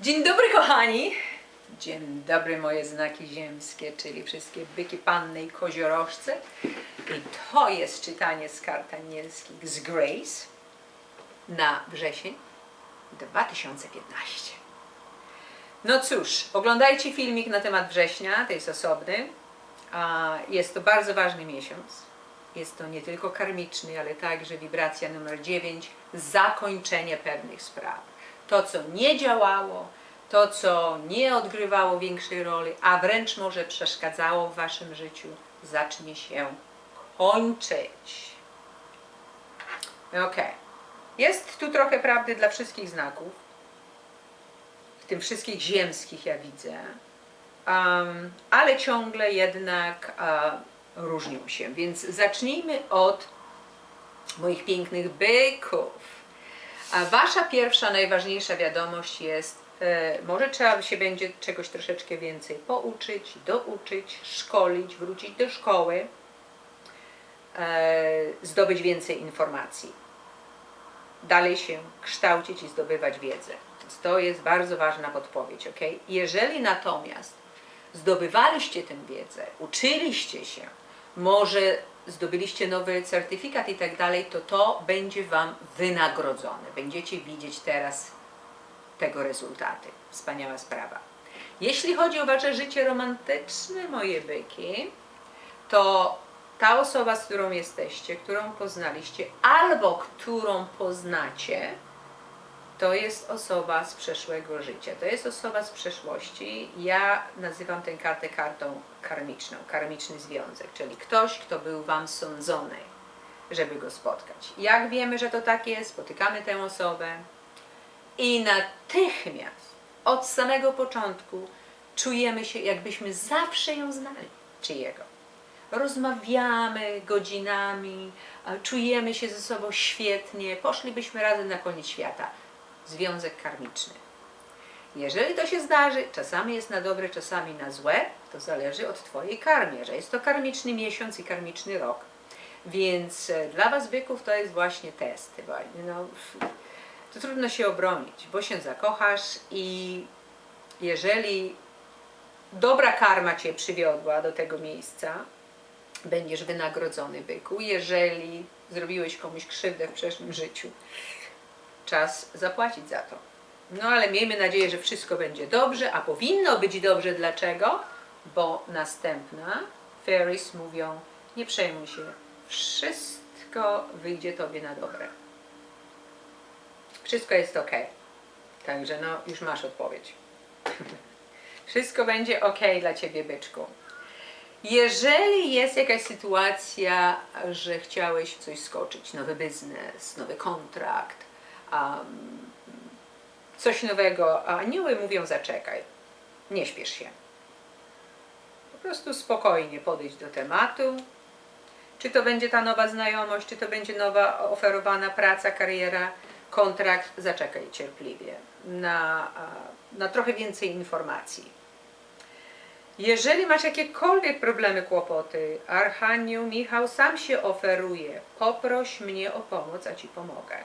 Dzień dobry kochani! Dzień dobry moje znaki ziemskie, czyli wszystkie byki, panny i koziorożce. I to jest czytanie z kart anielskich z Grace na wrzesień 2015. No cóż, oglądajcie filmik na temat września, to jest osobny. Jest to bardzo ważny miesiąc. Jest to nie tylko karmiczny, ale także wibracja numer 9, zakończenie pewnych spraw. To, co nie działało, to, co nie odgrywało większej roli, a wręcz może przeszkadzało w waszym życiu, zacznie się kończyć. Ok. Jest tu trochę prawdy dla wszystkich znaków, w tym wszystkich ziemskich, ja widzę, um, ale ciągle jednak uh, różnią się. Więc zacznijmy od moich pięknych byków. A wasza pierwsza, najważniejsza wiadomość jest, e, może trzeba się będzie czegoś troszeczkę więcej pouczyć, douczyć, szkolić, wrócić do szkoły, e, zdobyć więcej informacji, dalej się kształcić i zdobywać wiedzę. Więc to jest bardzo ważna podpowiedź, ok? Jeżeli natomiast zdobywaliście tę wiedzę, uczyliście się, może zdobyliście nowy certyfikat i tak dalej, to to będzie Wam wynagrodzone. Będziecie widzieć teraz tego rezultaty. Wspaniała sprawa. Jeśli chodzi o Wasze życie romantyczne, moje byki, to ta osoba, z którą jesteście, którą poznaliście, albo którą poznacie, to jest osoba z przeszłego życia. To jest osoba z przeszłości. Ja nazywam tę kartę kartą karmiczną, karmiczny związek, czyli ktoś, kto był Wam sądzony, żeby go spotkać. Jak wiemy, że to tak jest, spotykamy tę osobę i natychmiast, od samego początku, czujemy się, jakbyśmy zawsze ją znali, czy jego. Rozmawiamy godzinami, czujemy się ze sobą świetnie, poszlibyśmy razem na koniec świata związek karmiczny. Jeżeli to się zdarzy, czasami jest na dobre, czasami na złe, to zależy od Twojej karmy, że jest to karmiczny miesiąc i karmiczny rok. Więc e, dla Was byków to jest właśnie test. No, to trudno się obronić, bo się zakochasz i jeżeli dobra karma Cię przywiodła do tego miejsca, będziesz wynagrodzony byku. Jeżeli zrobiłeś komuś krzywdę w przeszłym życiu, czas zapłacić za to. No ale miejmy nadzieję, że wszystko będzie dobrze, a powinno być dobrze. Dlaczego? Bo następna fairies mówią, nie przejmuj się, wszystko wyjdzie Tobie na dobre. Wszystko jest ok. Także no, już masz odpowiedź. Wszystko będzie ok dla Ciebie, byczku. Jeżeli jest jakaś sytuacja, że chciałeś coś skoczyć, nowy biznes, nowy kontrakt, um, coś nowego, a anioły mówią zaczekaj, nie śpiesz się. Po prostu spokojnie podejść do tematu. Czy to będzie ta nowa znajomość, czy to będzie nowa oferowana praca, kariera, kontrakt, zaczekaj cierpliwie na, na trochę więcej informacji. Jeżeli masz jakiekolwiek problemy, kłopoty, Archanioł Michał sam się oferuje. Poproś mnie o pomoc, a Ci pomogę.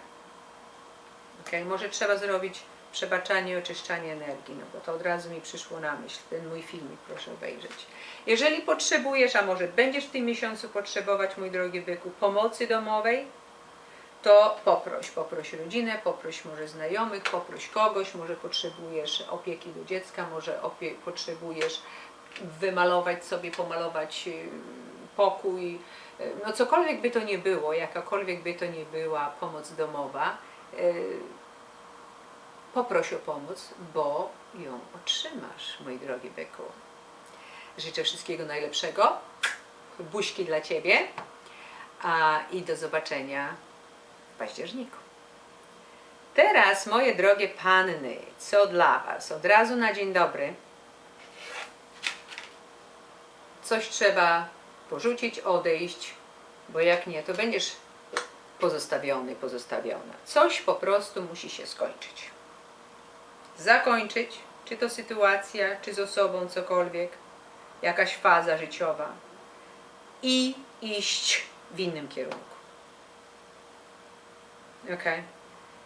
Okay? Może trzeba zrobić przebaczanie i oczyszczanie energii, no bo to od razu mi przyszło na myśl. Ten mój filmik proszę obejrzeć. Jeżeli potrzebujesz, a może będziesz w tym miesiącu potrzebować, mój drogi byku, pomocy domowej, to poproś, poproś rodzinę, poproś może znajomych, poproś kogoś, może potrzebujesz opieki do dziecka, może potrzebujesz wymalować sobie, pomalować y, pokój, no cokolwiek by to nie było, jakakolwiek by to nie była pomoc domowa, y, poproś o pomoc, bo ją otrzymasz, mój drogi byku. Życzę wszystkiego najlepszego, buźki dla Ciebie a, i do zobaczenia w październiku. Teraz, moje drogie panny, co dla Was? Od razu na dzień dobry. Coś trzeba porzucić, odejść, bo jak nie, to będziesz pozostawiony, pozostawiona. Coś po prostu musi się skończyć. Zakończyć, czy to sytuacja, czy z osobą, cokolwiek, jakaś faza życiowa i iść w innym kierunku. Ok?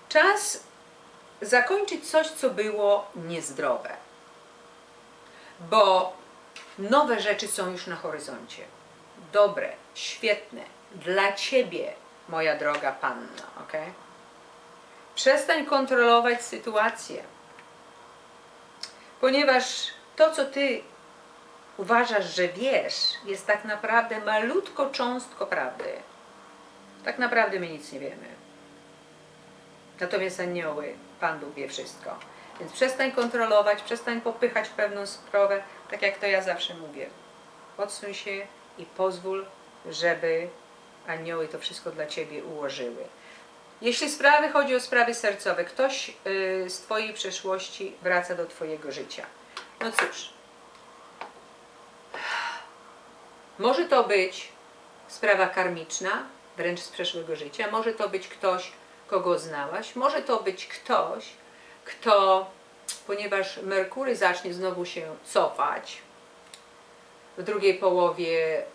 Czas zakończyć coś, co było niezdrowe. Bo nowe rzeczy są już na horyzoncie. Dobre, świetne, dla ciebie, moja droga panna, ok? Przestań kontrolować sytuację, ponieważ to, co ty uważasz, że wiesz, jest tak naprawdę malutko cząstko prawdy. Tak naprawdę my nic nie wiemy. Natomiast anioły, Pan Bóg wie wszystko. Więc przestań kontrolować, przestań popychać pewną sprawę, tak jak to ja zawsze mówię. Odsuń się i pozwól, żeby anioły to wszystko dla Ciebie ułożyły. Jeśli sprawy chodzi o sprawy sercowe, ktoś y, z Twojej przeszłości wraca do Twojego życia. No cóż, może to być sprawa karmiczna, wręcz z przeszłego życia, może to być ktoś, kogo znałaś, może to być ktoś, kto, ponieważ Merkury zacznie znowu się cofać w drugiej połowie e,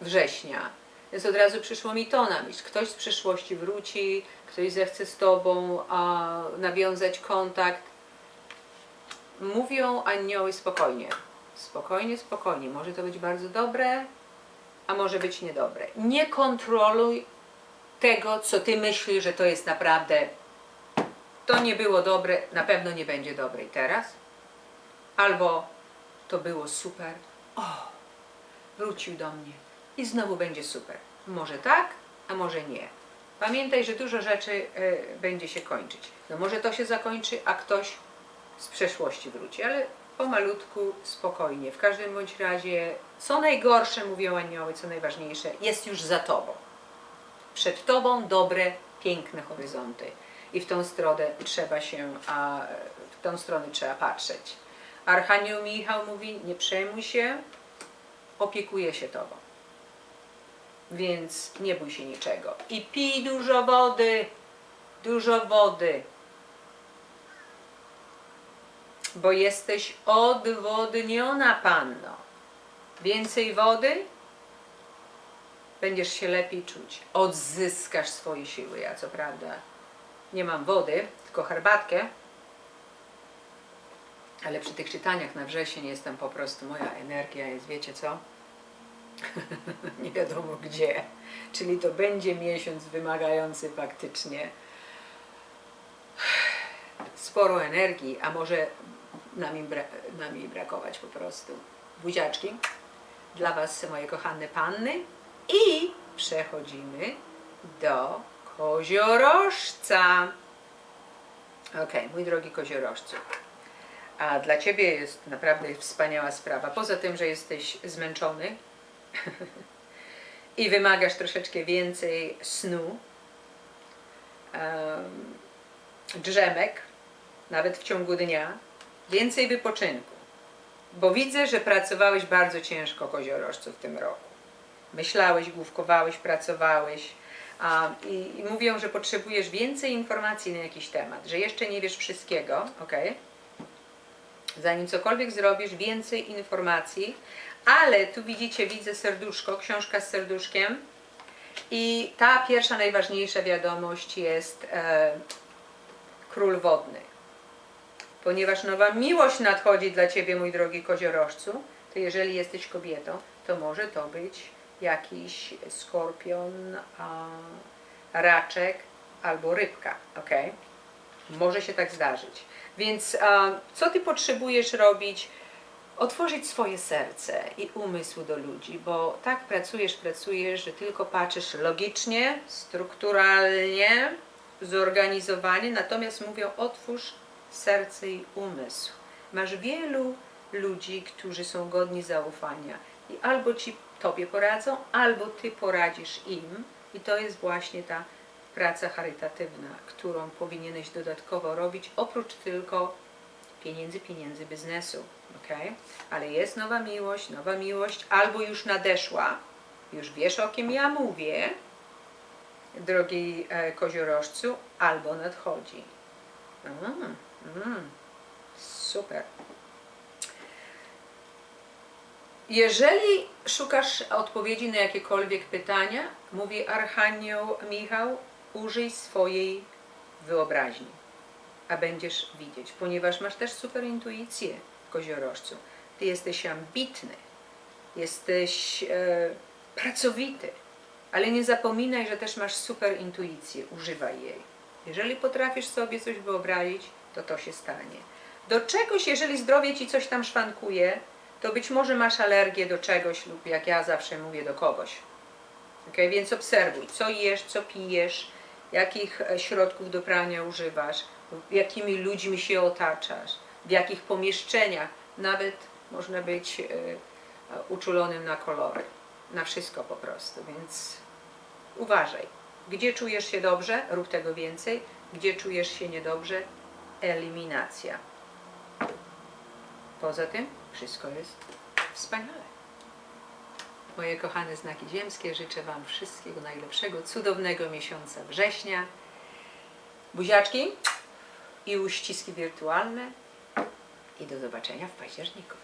września, więc od razu przyszło mi to na myśl. Ktoś z przyszłości wróci, ktoś zechce z Tobą a, nawiązać kontakt. Mówią anioły spokojnie. Spokojnie, spokojnie. Może to być bardzo dobre, a może być niedobre. Nie kontroluj tego, co Ty myślisz, że to jest naprawdę to nie było dobre, na pewno nie będzie dobre i teraz. Albo to było super, o, wrócił do mnie i znowu będzie super. Może tak, a może nie. Pamiętaj, że dużo rzeczy y, będzie się kończyć. No może to się zakończy, a ktoś z przeszłości wróci, ale pomalutku, spokojnie. W każdym bądź razie, co najgorsze, mówią anioły, co najważniejsze, jest już za tobą. Przed tobą dobre, piękne horyzonty. I w tą stronę trzeba się, a w tą stronę trzeba patrzeć. Archanioł Michał mówi, nie przejmuj się, opiekuje się tobą. Więc nie bój się niczego. I pij dużo wody, dużo wody. Bo jesteś odwodniona, panno. Więcej wody, będziesz się lepiej czuć. Odzyskasz swoje siły. Ja co prawda nie mam wody, tylko herbatkę, ale przy tych czytaniach na wrzesień jestem po prostu, moja energia jest, wiecie co? nie wiadomo gdzie. Czyli to będzie miesiąc wymagający faktycznie sporo energii, a może nam, im bra nam jej brakować po prostu. Buziaczki dla Was, moje kochane panny. I przechodzimy do koziorożca. Ok, mój drogi koziorożcu. A dla Ciebie jest naprawdę wspaniała sprawa. Poza tym, że jesteś zmęczony i wymagasz troszeczkę więcej snu, um, drzemek, nawet w ciągu dnia, więcej wypoczynku. Bo widzę, że pracowałeś bardzo ciężko, koziorożcu, w tym roku. Myślałeś, główkowałeś, pracowałeś. A, i, I mówią, że potrzebujesz więcej informacji na jakiś temat, że jeszcze nie wiesz wszystkiego, ok? Zanim cokolwiek zrobisz, więcej informacji, ale tu widzicie, widzę serduszko, książka z serduszkiem i ta pierwsza, najważniejsza wiadomość jest e, Król Wodny. Ponieważ nowa miłość nadchodzi dla Ciebie, mój drogi koziorożcu, to jeżeli jesteś kobietą, to może to być jakiś skorpion, a, raczek albo rybka, ok? Może się tak zdarzyć. Więc a, co Ty potrzebujesz robić? Otworzyć swoje serce i umysł do ludzi, bo tak pracujesz, pracujesz, że tylko patrzysz logicznie, strukturalnie, zorganizowanie, natomiast mówią otwórz serce i umysł. Masz wielu ludzi, którzy są godni zaufania i albo ci tobie poradzą, albo ty poradzisz im i to jest właśnie ta praca charytatywna, którą powinieneś dodatkowo robić, oprócz tylko pieniędzy, pieniędzy biznesu, ok? Ale jest nowa miłość, nowa miłość albo już nadeszła, już wiesz o kim ja mówię, drogi e, koziorożcu, albo nadchodzi. Mm, mm, super. Jeżeli szukasz odpowiedzi na jakiekolwiek pytania, mówi Archanioł Michał, użyj swojej wyobraźni. A będziesz widzieć, ponieważ masz też super intuicję koziorożcu. Ty jesteś ambitny, jesteś e, pracowity, ale nie zapominaj, że też masz super intuicję, używaj jej. Jeżeli potrafisz sobie coś wyobrazić, to to się stanie. Do czegoś, jeżeli zdrowie ci coś tam szwankuje, to być może masz alergię do czegoś lub jak ja zawsze mówię, do kogoś. Okay? Więc obserwuj, co jesz, co pijesz, jakich e, środków do prania używasz, jakimi ludźmi się otaczasz, w jakich pomieszczeniach. Nawet można być e, uczulonym na kolory, na wszystko po prostu. Więc uważaj. Gdzie czujesz się dobrze, rób tego więcej. Gdzie czujesz się niedobrze, eliminacja. Poza tym wszystko jest wspaniale. Moje kochane znaki ziemskie, życzę Wam wszystkiego najlepszego, cudownego miesiąca września. Buziaczki i uściski wirtualne. I do zobaczenia w październiku.